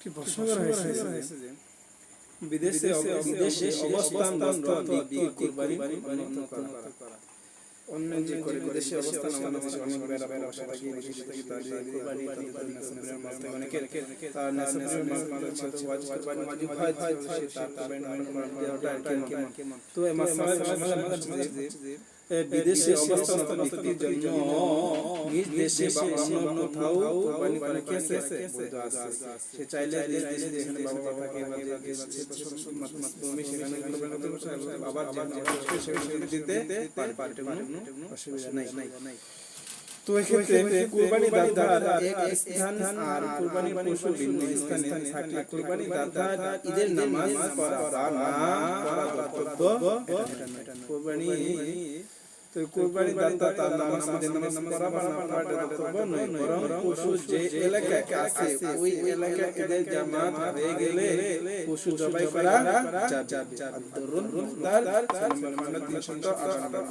কি প্রশ্ন করা হয়েছে যে বিদেশে বিদেশে অবস্থানরত ব্যক্তি কুরবানি করা অন্য যে করে বিদেশে অবস্থান আমাদের দেশে অনেক বেড়া বেড়া বসে থাকি বিদেশে থাকি তাদের কুরবানি তাদের নেসেসারি মাল থেকে অনেকের তার নেসেসারি মাল মাল হচ্ছে ওয়াজ কুরবানি ওয়াজিব হয় হয় হয় তার কুরবানি অনেক দেওয়াটা কেমন তো এই মাসালা মাসালা যে বিদেশে অবস্থানরত ব্যক্তির জন্য নিজ দেশে বা অন্য কোথাও কুরবানি করে কেসে বৈধ আছে। সে চাইলে দেশ দেশে যেখানে বাবা থাকে ভূমি সেখানে কুরবানি করতে পারছে আবার সেখানে দিতে পারে পারে কোনো অসুবিধা নাই তো এক্ষেত্রে কুরবানি দাতার এক স্থান আর কুরবানি পশু ভিন্ন স্থানে থাকলে কুরবানি দাতার ঈদের নামাজ পড়া না পড়া কর্তব্য কুরবানি তো কুরবানি দাতা তার নামাজ ঈদের নামাজ পড়া বা না পড়া কর্তব্য নয় বরং পশু যে এলাকায় আছে ওই এলাকায় ঈদের জামাত হয়ে গেলে পশু জবাই করা যাবে ধরুন তার নম্বর মানে 308 নম্বর